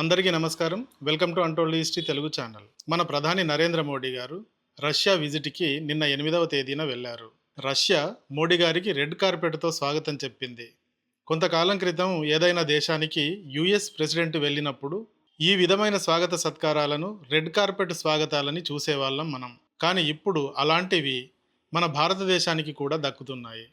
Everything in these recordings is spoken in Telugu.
అందరికీ నమస్కారం. Welcome to untold history Telugu channel. మన ప్రధాని నరేంద్ర మోడీ గారు రష్యా విజిట్కి నిన్న ఎనిమిదవ తేదీన వెళ్ళారు. రష్యా మోడీ గారికి రెడ్ కార్పెట్తో స్వాగతం చెప్పింది. కొంతకాలం క్రితం ఏదైనా దేశానికి యుఎస్ ప్రెసిడెంట్ వెళ్ళినప్పుడు ఈ విధమైన స్వాగత సత్కారాలను రెడ్ కార్పెట్ స్వాగతాలని చూసేవాళ్ళం మనం. కానీ ఇప్పుడు అలాంటివి మన భారతదేశానికి కూడా దక్కుతున్నాయి.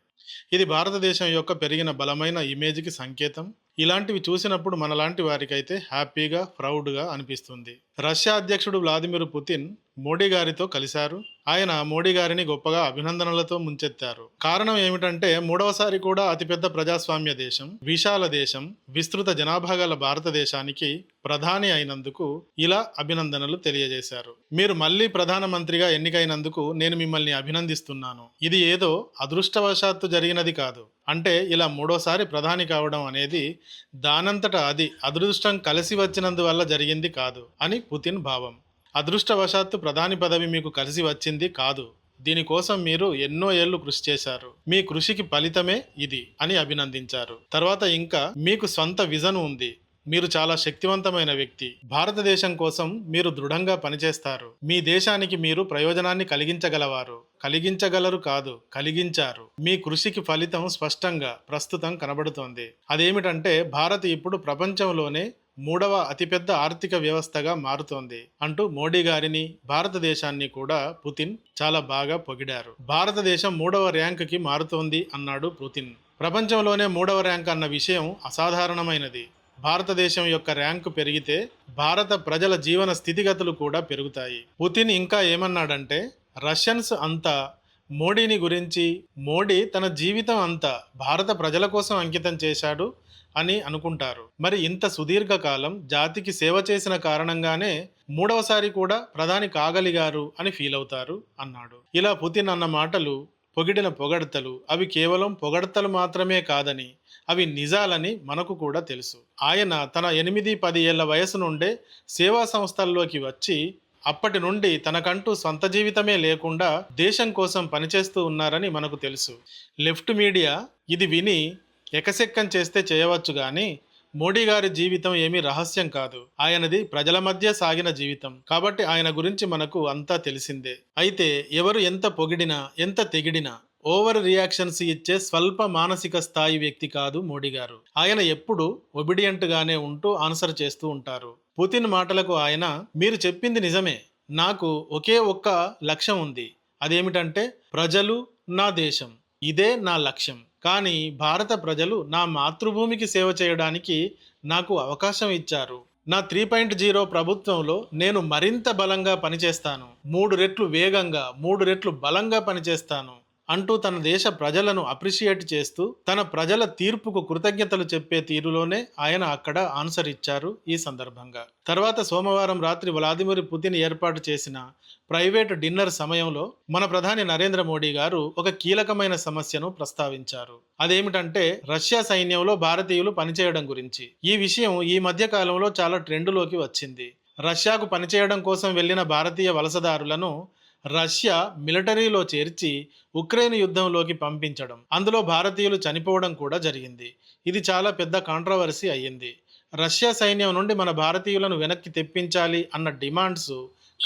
ఇది భారతదేశం యొక్క పెరిగిన బలమైన ఇమేజ్కి సంకేతం. ఇలాంటివి చూసినప్పుడు మనలాంటి వారికైతే హ్యాపీగా ప్రౌడ్గా అనిపిస్తుంది. రష్యా అధ్యక్షుడు వ్లాదిమిర్ పుతిన్ మోడీ గారితో కలిశారు. ఆయన మోడీ గారిని గొప్పగా అభినందనలతో ముంచెత్తారు. కారణం ఏమిటంటే మూడవసారి కూడా అతిపెద్ద ప్రజాస్వామ్య దేశం విశాల దేశం విస్తృత జనాభా గల భారతదేశానికి ప్రధాని అయినందుకు ఇలా అభినందనలు తెలియజేశారు. మీరు మళ్ళీ ప్రధానమంత్రిగా ఎన్నికైనందుకు నేను మిమ్మల్ని అభినందిస్తున్నాను. ఇది ఏదో అదృష్టవశాత్తు జరిగినది కాదు. అంటే ఇలా మూడోసారి ప్రధాని కావడం అనేది దానంతట అది అదృష్టం కలిసి వచ్చినందువల్ల జరిగింది కాదు అని పుతిన్ భావం. అదృష్టవశాత్తు ప్రధాని పదవి మీకు కలిసి వచ్చింది కాదు. దీనికోసం మీరు ఎన్నో ఏళ్ళు కృషి చేశారు. మీ కృషికి ఫలితమే ఇది అని అభినందించారు. తర్వాత ఇంకా మీకు స్వంత విజన్ ఉంది. మీరు చాలా శక్తివంతమైన వ్యక్తి. భారతదేశం కోసం మీరు దృఢంగా పనిచేస్తారు. మీ దేశానికి మీరు ప్రయోజనాన్ని కలిగించగలవారు. కలిగించగలరు కాదు కలిగించారు. మీ కృషికి ఫలితం స్పష్టంగా ప్రస్తుతం కనబడుతోంది. అదేమిటంటే భారత్ ఇప్పుడు ప్రపంచంలోనే మూడవ అతిపెద్ద ఆర్థిక వ్యవస్థగా మారుతోంది అంటూ మోడీ గారిని భారతదేశాన్ని కూడా పుతిన్ చాలా బాగా పొగిడారు. భారతదేశం మూడవ ర్యాంకుకి మారుతోంది అన్నాడు పుతిన్. ప్రపంచంలోనే మూడవ ర్యాంక్ అన్న విషయం అసాధారణమైనది. భారతదేశం యొక్క ర్యాంకు పెరిగితే భారత ప్రజల జీవన స్థితిగతులు కూడా పెరుగుతాయి. పుతిన్ ఇంకా ఏమన్నాడంటే రష్యన్స్ అంతా మోడీని గురించి మోడీ తన జీవితం అంతా భారత ప్రజల కోసం అంకితం చేశాడు అని అనుకుంటారు. మరి ఇంత సుదీర్ఘకాలం జాతికి సేవ చేసిన కారణంగానే మూడవసారి కూడా ప్రధాని కాగలిగారు అని ఫీల్ అవుతారు అన్నాడు. ఇలా పుతిన్ అన్న మాటలు పొగిడిన పొగడతలు అవి కేవలం పొగడతలు మాత్రమే కాదని అవి నిజాలని మనకు కూడా తెలుసు. ఆయన తన ఎనిమిది పది ఏళ్ళ వయసు నుండే సేవా సంస్థల్లోకి వచ్చి అప్పటి నుండి తనకంటూ సొంత జీవితమే లేకుండా దేశం కోసం పనిచేస్తూ ఉన్నారని మనకు తెలుసు. లెఫ్ట్ మీడియా ఇది విని ఎకసెక్కం చేస్తే చేయవచ్చు కానీ మోడీ గారి జీవితం ఏమీ రహస్యం కాదు. ఆయనది ప్రజల మధ్య సాగిన జీవితం. కాబట్టి ఆయన గురించి మనకు అంతా తెలిసిందే. అయితే ఎవరు ఎంత పొగిడినా ఎంత తెగిడినా ఓవర్ రియాక్షన్స్ ఇచ్చే స్వల్ప మానసిక స్థాయి వ్యక్తి కాదు మోడీ గారు. ఆయన ఎప్పుడు ఒబిడియంట్గానే ఉంటూ ఆన్సర్ చేస్తూ ఉంటారు. పుతిన్ మాటలకు ఆయన మీరు చెప్పింది నిజమే. నాకు ఒకే ఒక్క లక్ష్యం ఉంది. అదేమిటంటే ప్రజలు నా దేశం. ఇదే నా లక్ష్యం. కానీ భారత ప్రజలు నా మాతృభూమికి సేవ చేయడానికి నాకు అవకాశం ఇచ్చారు. నా త్రీ పాయింట్ జీరో ప్రభుత్వంలో నేను మరింత బలంగా పనిచేస్తాను. మూడు రెట్లు వేగంగా మూడు రెట్లు బలంగా పనిచేస్తాను. అంటూ తన దేశ ప్రజలను అప్రిషియేట్ చేస్తూ తన ప్రజల తీర్పుకు కృతజ్ఞతలు చెప్పే తీరులోనే ఆయన అక్కడ ఆన్సర్ ఇచ్చారు ఈ సందర్భంగా. తర్వాత సోమవారం రాత్రి వ్లాదిమిర్ పుతిన్ ఏర్పాటు చేసిన ప్రైవేట్ డిన్నర్ సమయంలో మన ప్రధాని నరేంద్ర మోడీ గారు ఒక కీలకమైన సమస్యను ప్రస్తావించారు. అదేమిటంటే రష్యా సైన్యంలో భారతీయులు పనిచేయడం గురించి. ఈ విషయం ఈ మధ్య కాలంలో చాలా ట్రెండులోకి వచ్చింది. రష్యాకు పనిచేయడం కోసం వెళ్ళిన భారతీయ వలసదారులను రష్యా మిలిటరీలో చేర్చి ఉక్రెయిన్ యుద్ధంలోకి పంపించడం. అందులో భారతీయులు చనిపోవడం కూడా జరిగింది. ఇది చాలా పెద్ద కాంట్రవర్సీ అయ్యింది. రష్యా సైన్యం నుండి మన భారతీయులను వెనక్కి తెప్పించాలి అన్న డిమాండ్స్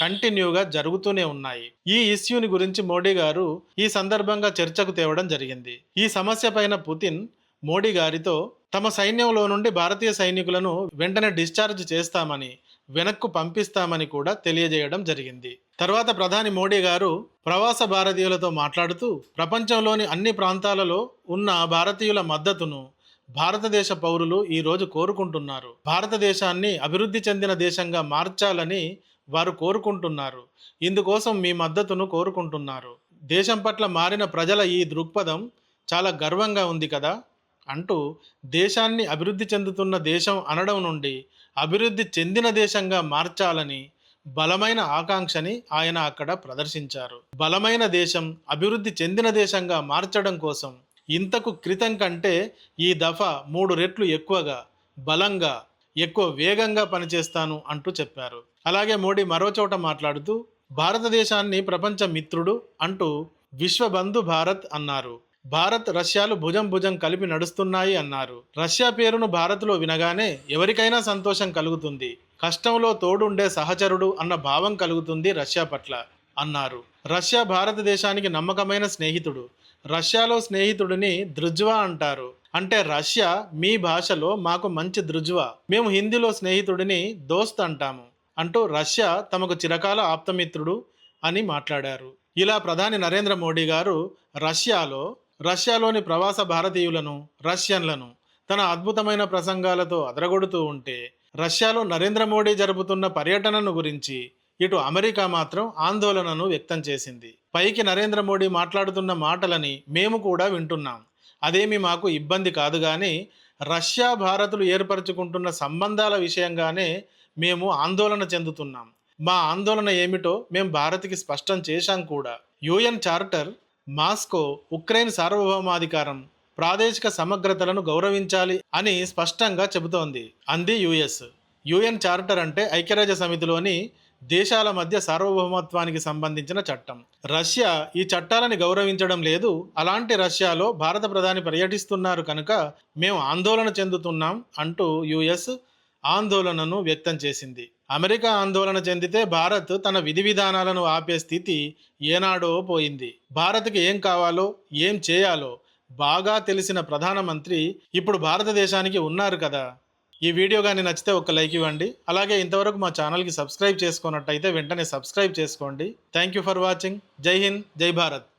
కంటిన్యూగా జరుగుతూనే ఉన్నాయి. ఈ ఇష్యూని గురించి మోడీ గారు ఈ సందర్భంగా చర్చకు తేవడం జరిగింది. ఈ సమస్య పైన పుతిన్ మోడీ గారితో తమ సైన్యంలో నుండి భారతీయ సైనికులను వెంటనే డిశ్చార్జ్ చేస్తామని వెనక్కు పంపిస్తామని కూడా తెలియజేయడం జరిగింది. తర్వాత ప్రధాని మోడీ గారు ప్రవాస భారతీయులతో మాట్లాడుతూ ప్రపంచంలోని అన్ని ప్రాంతాలలో ఉన్న భారతీయుల మద్దతును భారతదేశ పౌరులు ఈరోజు కోరుకుంటున్నారు. భారతదేశాన్ని అభివృద్ధి చెందిన దేశంగా మార్చాలని వారు కోరుకుంటున్నారు. ఇందుకోసం మీ మద్దతును కోరుకుంటున్నారు. దేశం పట్ల మారిన ప్రజల ఈ దృక్పథం చాలా గర్వంగా ఉంది కదా? అంటూ దేశాన్ని అభివృద్ధి చెందుతున్న దేశం అనడం నుండి అభివృద్ధి చెందిన దేశంగా మార్చాలని బలమైన ఆకాంక్షని ఆయన అక్కడ ప్రదర్శించారు. బలమైన దేశం అభివృద్ధి చెందిన దేశంగా మార్చడం కోసం ఇంతకు క్రితం కంటే ఈ దఫా మూడు రెట్లు ఎక్కువగా బలంగా ఎక్కువ వేగంగా పనిచేస్తాను అంటూ చెప్పారు. అలాగే మోడీ మరో చోట మాట్లాడుతూ భారతదేశాన్ని ప్రపంచ మిత్రుడు అంటూ విశ్వబంధు భారత్ అన్నారు. భారత్ రష్యాలు భుజం భుజం కలిపి నడుస్తున్నాయి అన్నారు. రష్యా పేరును భారత్లో వినగానే ఎవరికైనా సంతోషం కలుగుతుంది. కష్టంలో తోడుండే సహచరుడు అన్న భావం కలుగుతుంది రష్యా పట్ల అన్నారు. రష్యా భారతదేశానికి నమ్మకమైన స్నేహితుడు. రష్యాలో స్నేహితుడిని దృజ్వా అంటారు. అంటే రష్యా మీ భాషలో మాకు మంచి ధృజ్వా మేము హిందీలో స్నేహితుడిని దోస్త్ అంటాము అంటూ రష్యా తమకు చిరకాల ఆప్తమిత్రుడు అని మాట్లాడారు. ఇలా ప్రధాని నరేంద్ర మోడీ గారు రష్యాలో రష్యాలోని ప్రవాస భారతీయులను రష్యన్లను తన అద్భుతమైన ప్రసంగాలతో అదరగొడుతూ ఉంటే రష్యాలో నరేంద్ర మోడీ జరుపుతున్న పర్యటనను గురించి ఇటు అమెరికా మాత్రం ఆందోళనను వ్యక్తం చేసింది. పైకి నరేంద్ర మోడీ మాట్లాడుతున్న మాటలని మేము కూడా వింటున్నాం. అదేమి మాకు ఇబ్బంది కాదు కానీ రష్యా భారతులు ఏర్పరచుకుంటున్న సంబంధాల విషయంగానే మేము ఆందోళన చెందుతున్నాం. మా ఆందోళన ఏమిటో మేము భారత్కి స్పష్టం చేశాం కూడా. యుఎన్ చార్టర్ మాస్కో ఉక్రెయిన్ సార్వభౌమాధికారం ప్రాదేశిక సమగ్రతలను గౌరవించాలి అని స్పష్టంగా చెబుతోంది. అంది యుఎస్. యుఎన్ చార్టర్ అంటే ఐక్యరాజ్య సమితిలోని దేశాల మధ్య సార్వభౌమత్వానికి సంబంధించిన చట్టం. రష్యా ఈ చట్టాలని గౌరవించడం లేదు. అలాంటి రష్యాలో భారత ప్రధాని పర్యటిస్తున్నారు కనుక మేము ఆందోళన చెందుతున్నాం అంటూ యుఎస్ ఆందోళనను వ్యక్తం చేసింది. అమెరికా ఆందోళన చెందితే భారత్ తన విధి విధానాలను ఆపే స్థితి ఏనాడో పోయింది. భారత్కి ఏం కావాలో ఏం చేయాలో బాగా తెలిసిన ప్రధానమంత్రి ఇప్పుడు భారతదేశానికి ఉన్నారు కదా. ఈ వీడియో కానీ నచ్చితే ఒక లైక్ ఇవ్వండి. అలాగే ఇంతవరకు మా ఛానల్కి సబ్స్క్రైబ్ చేసుకున్నట్టయితే వెంటనే సబ్స్క్రైబ్ చేసుకోండి. Thank you for watching. జై హింద్ జై భారత్.